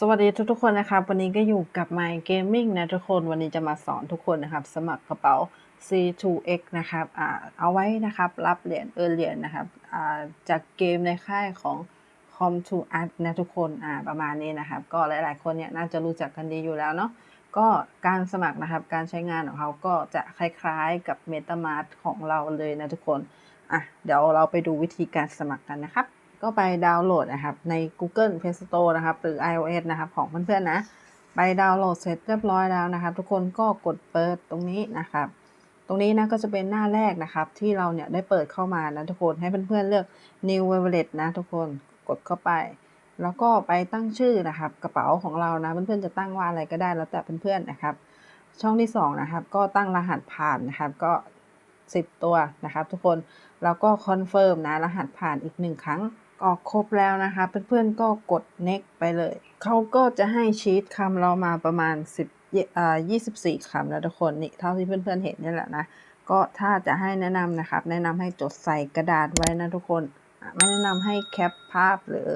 สวัสดีทุกๆคนนะครับ วันนี้ก็อยู่กับ My Gaming นะทุกคนวันนี้จะมาสอนทุกคนนะครับ สมัครกระเป๋า C2X นะครับอ่าเอาไว้นะครับรับเหรียญเออเหรียญนะครับอ่าจากเกมในค่ายของ Com to Art นะทุกคนอ่าประมาณนี้นะครับ ก็หลายๆคนเนี่ยน่าจะรู้จักกันดีอยู่แล้วเนาะก็การสมัครนะครับการใช้งานของเขาก็จะคล้ายๆกับ MetaMask ของเราเลยนะทุกคนอะเดี๋ยวเราไปดูวิธีการสมัครกันนะครับ ก็ไปดาวน์โหลดนะครับใน Google Play Store นะครับ หรือ iOS นะครับของเพื่อนๆนะ ไปดาวน์โหลดเสร็จเรียบร้อยแล้วนะครับ ทุกคนก็กดเปิดตรงนี้นะครับ ตรงนี้นะก็จะเป็นหน้าแรกนะครับ ที่เราเนี่ยได้เปิดเข้ามานะทุกคนให้เพื่อนๆเลือก New Wallet นะทุกคนกดเข้าไป แล้วก็ไปตั้งชื่อนะครับ กระเป๋าของเรานะเพื่อนๆจะตั้งว่าอะไรก็ได้แล้วแต่เพื่อนๆนะครับ ช่องที่2นะครับก็ตั้งรหัสผ่านนะครับก็ 10 ตัวนะครับ ทุกคนแล้วก็คอนเฟิร์มนะรหัสผ่านอีกหนึ่ง ครั้งก็ครบแล้วนะคะ เพื่อนๆก็กด next ไปเลย เขาก็จะให้ชีตคำเรามาประมาณ 10อ่า24 คำแล้วทุกคนนี่เท่าที่เพื่อนๆเห็นนี่แหละนะ ก็ถ้าจะให้แนะนำนะครับ แนะนำให้จดใส่กระดาษไว้นะทุกคน ไม่แนะนำให้แคปภาพหรือ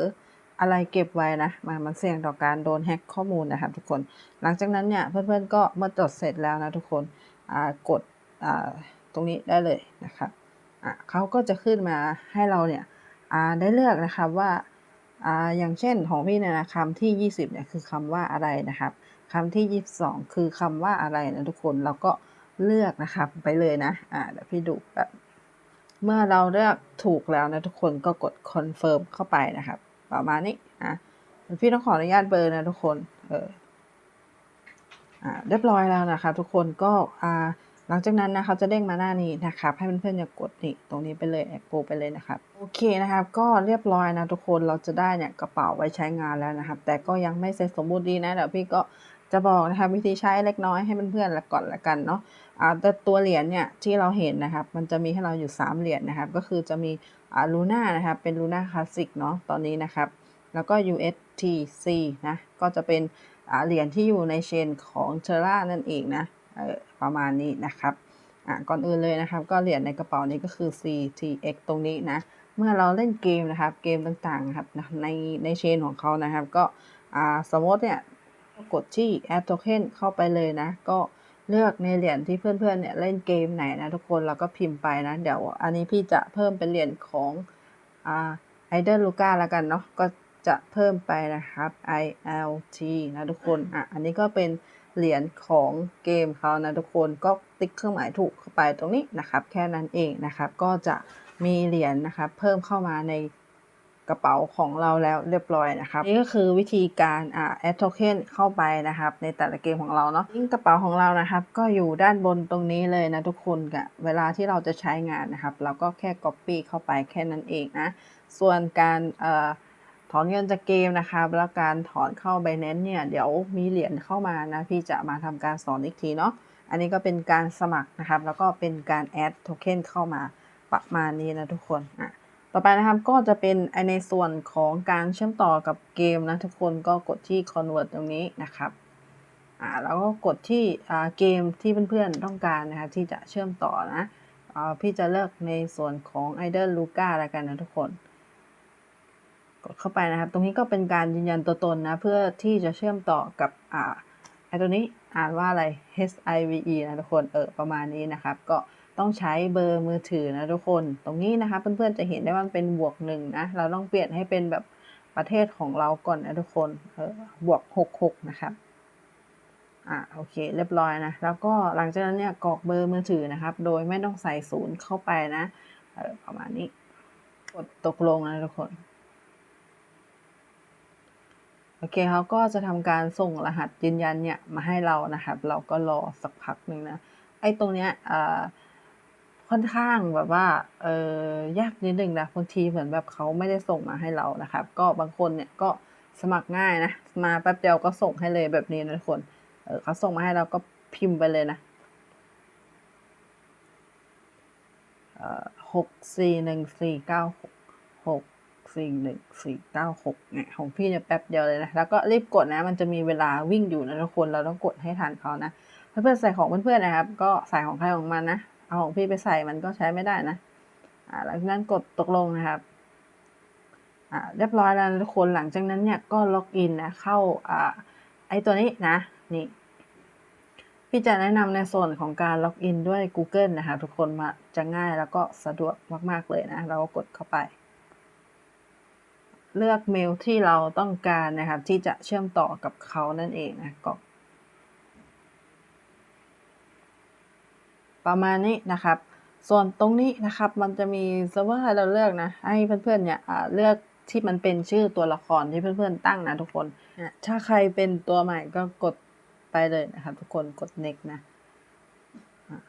อะไรเก็บไว้นะมันมันเสี่ยงต่อการโดนแฮ็กข้อมูลนะครับทุกคน หลังจากนั้นเนี่ยเพื่อนๆก็เมื่อจดเสร็จแล้วนะทุกคนอ่ากดอ่าตรงนี้ได้เลยนะครับอะเขาก็จะขึ้นมาให้เราเนี่ย ได้เลือกนะครับว่าอย่างเช่นของพี่เนี่ยนะคำที่ 20เนี่ยคือคำว่าอะไรนะครับคำที่ 22 คือคำว่าอะไรนะทุกคนเราก็เลือกนะครับไปเลยนะอ่าเดี๋ยวพี่ดูแบบเมื่อเราเลือกถูกแล้วนะทุกคนก็กดคอนเฟิร์มเข้าไปนะครับประมาณนี้อะพี่ต้องขออนุญาตเบอร์นะทุกคนเอออ่าเรียบร้อยแล้วนะคะทุกคนก็อ่า ลังจากนั้นนะเขาจะเด้งมาหน้านี้นะครับให้เพื่อนๆอย่ากดนี่ตรงนี้ไปเลยแอปโปไปเลยนะครับโอเคนะครับก็เรียบร้อยนะทุกคนเราจะได้เนี่ยกระเป๋าไว้ใช้งานแล้วนะครับ แต่ก็ยังไม่เสร็จสมบูรณ์ดีนะเดี๋ยวพี่ก็จะบอกนะครับวิธีใช้เล็กน้อยให้เพื่อนๆละก่อนละกันเนาะอ่าแต่ตัวเหรียญเนี่ยที่เราเห็นนะครับ มันจะมีให้เราอยู่ 3 เหรียญนะครับ ก็คือจะมีอ่าลูน่านะครับเป็นลูน่าคลาสสิกเนาะตอนนี้นะครับ แล้วก็ USTC นะก็จะเป็นเหรียญที่อยู่ในเชนของเทอร่านั่นเองนะ ประมาณนี้นะครับอะก่อนอื่นเลยนะครับ ก็เหรียญในกระเป๋านี้ก็คือ CTX ตรงนี้นะ เมื่อเราเล่นเกมนะครับ เกมต่างๆครับในในเชนของเขานะครับ ก็อ่าสมมติเนี่ยกดที่ Add Token เข้าไปเลยนะ ก็เลือกในเหรียญที่เพื่อนๆเนี่ยเล่นเกมไหนนะทุกคนแล้วก็พิมพ์ไปนะ เดี๋ยวอันนี้พี่จะเพิ่มเป็นเหรียญของอ่าไอเดอร์ลูก้าแล้วกันเนาะก็ จะเพิ่มไปนะครับ ILT นะทุกคน อะ อันนี้ก็เป็นเหรียญของเกมเขานะทุกคนก็ติ๊กเครื่องหมายถูกเข้าไปตรงนี้นะครับ แค่นั้นเองนะครับ ก็จะมีเหรียญนะครับ เพิ่มเข้ามาในกระเป๋าของเราแล้วเรียบร้อยนะครับ นี่ก็คือวิธีการอ่า add token เข้าไปนะครับ ในแต่ละเกมของเราเนาะยิ่งกระเป๋าของเรานะครับ ก็อยู่ด้านบนตรงนี้เลยนะทุกคนกะเวลาที่เราจะใช้งานนะครับ เราก็แค่ copy เข้าไปแค่นั้นเองนะส่วนการเอ่อ ถอนเงินจากเกมนะครับแล้วการถอนเข้า Binance เนี่ยเดี๋ยวมีเหรียญเข้ามานะพี่จะมาทำการสอนอีกทีเนาะอันนี้ก็เป็นการสมัครนะครับ แล้วก็เป็นการแอดโทเค็นเข้ามาประมาณนี้นะทุกคนอะต่อไปนะครับก็จะเป็นในส่วนของการเชื่อมต่อกับเกมนะทุกคนก็กดที่ convert ตรงนี้นะครับอ่าแล้วก็กดที่อ่าเกมที่เพื่อนๆต้องการนะครับที่จะเชื่อมต่อนะอ่าพี่จะเลือกในส่วนของ i d o l Luca แล้วกันนะทุกคน กดเข้าไปนะครับ ตรงนี้ก็เป็นการยืนยันตัวตนนะ เพื่อที่จะเชื่อมต่อกับอ่าไอตัวนี้อ่านว่าอะไร h i v e นะทุกคนเออประมาณนี้นะครับ ก็ต้องใช้เบอร์มือถือนะทุกคน ตรงนี้นะครับเพื่อนๆจะเห็นได้ว่ามันเป็นบวกหนึ่งนะ เราต้องเปลี่ยนให้เป็นแบบประเทศของเราก่อนนะทุกคนเออบวกหกหกนะครับอ่าโอเค เรียบร้อยนะ แล้วก็หลังจากนั้นเนี่ยกรอกเบอร์มือถือนะครับ โดยไม่ต้องใส่ศูนย์เข้าไปนะเออประมาณนี้กดตกลงนะทุกคน โอเคเขาก็จะทำการส่งรหัสยืนยันเนี่ยมาให้เรานะครับ เราก็รอสักพักหนึ่งนะ ไอ้ตรงเนี้ยค่อนข้างแบบว่าเออยากนิดนึงนะบางทีเหมือนแบบเขาไม่ได้ส่งมาให้เรานะครับ ก็บางคนเนี่ยก็สมัครง่ายนะ มาแป๊บเดียวก็ส่งให้เลยแบบนี้นะทุกคนเออเขาส่งมาให้เราก็พิมพ์ไปเลยนะหกสี่หนึ่งสี่เก้าหกหก สี่หนึ่งสี่เก้าหกเนี่ยของพี่เนี่ยแป๊บเดียวเลยนะ แล้วก็รีบกดนะ มันจะมีเวลาวิ่งอยู่นะทุกคน เราต้องกดให้ทันเขานะ เพื่อนๆใส่ของเพื่อนๆนะครับ ก็ใส่ของใครของมันนะ เอาของพี่ไปใส่มันก็ใช้ไม่ได้นะ อ่า หลังจากนั้นกดตกลงนะครับ อ่า เรียบร้อยแล้วนะทุกคน หลังจากนั้นเนี่ยก็ล็อกอินนะ เข้า อ่า ไอตัวนี้นะ นี่พี่จะแนะนำในส่วนของการล็อกอินด้วย Google นะคะทุกคนมาจะง่ายแล้วก็สะดวกมาก ๆ เลยนะ เราก็กดเข้าไป เลือกเมลที่เราต้องการนะครับ ที่จะเชื่อมต่อกับเขานั่นเองนะก็ประมาณนี้นะครับ ส่วนตรงนี้นะครับ มันจะมีเซิร์ฟเวอร์ให้เราเลือกนะ ให้เพื่อนๆเนี่ยเลือกที่มันเป็นชื่อตัวละครที่เพื่อนๆตั้งนะทุกคนอะถ้าใครเป็นตัวใหม่ก็กดไปเลยนะครับทุกคนกด next นะอะ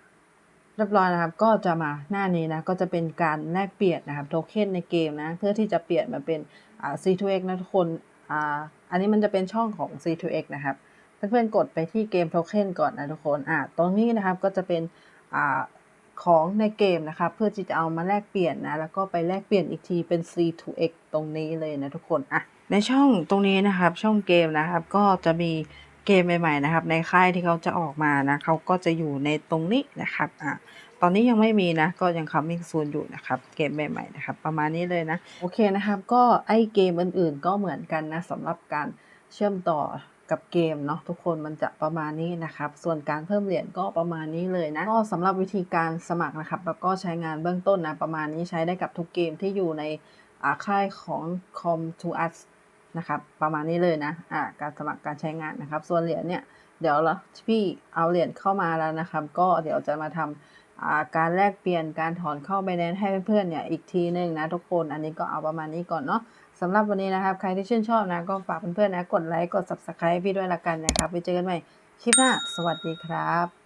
เรียบร้อยนะครับ ก็จะมาหน้านี้นะ ก็จะเป็นการแลกเปลี่ยนนะครับโทเค็นในเกมนะ เพื่อที่จะเปลี่ยนมาเป็น C2X นะทุกคนอ่าอันนี้มันจะเป็นช่องของ C2X นะครับ เพื่อนๆกดไปที่เกมโทเค็นก่อนนะทุกคนอ่าตรงนี้นะครับก็จะเป็นอ่าของในเกมนะครับ เพื่อที่จะเอามาแลกเปลี่ยนนะ แล้วก็ไปแลกเปลี่ยนอีกทีเป็น C2X ตรงนี้เลยนะทุกคนอะในช่องตรงนี้นะครับ ช่องเกมนะครับ ก็จะมีเกมใหม่ๆนะครับ ในค่ายที่เขาจะออกมานะเขาก็จะอยู่ในตรงนี้นะครับอะ ตอนนี้ยังไม่มีนะ ก็ยัง coming soon อยู่นะครับ เกมใหม่ๆนะครับ ประมาณนี้เลยนะ โอเคนะครับ ก็ไอเกมอื่นๆ ก็เหมือนกันนะสำหรับการเชื่อมต่อกับเกมเนาะทุกคนมันจะประมาณนี้นะครับ ส่วนการเพิ่มเหรียญก็ประมาณนี้เลยนะ ก็สำหรับวิธีการสมัครนะครับ แล้วก็ใช้งานเบื้องต้นนะประมาณนี้ใช้ได้กับทุกเกมที่อยู่ในอาค่ายของ com to us นะครับประมาณนี้เลยนะอ่าการสมัครการใช้งานนะครับ ส่วนเหรียญเนี่ยเดี๋ยวเราพี่เอาเหรียญเข้ามาแล้วนะครับ ก็เดี๋ยวจะมาทำอ่า การแลกเปลี่ยนการถอนเข้าไปแนนให้เพื่อนๆเนี่ยอีกทีหนึ่งนะทุกคนอันนี้ก็เอาประมาณนี้ก่อนเนาะสำหรับวันนี้นะครับใครที่ชื่นชอบนะก็ฝากเพื่อนๆนะกดไลค์กด subscribe พี่ด้วยละกันนะครับไปเจอกันใหม่คลิปหน้าสวัสดีครับ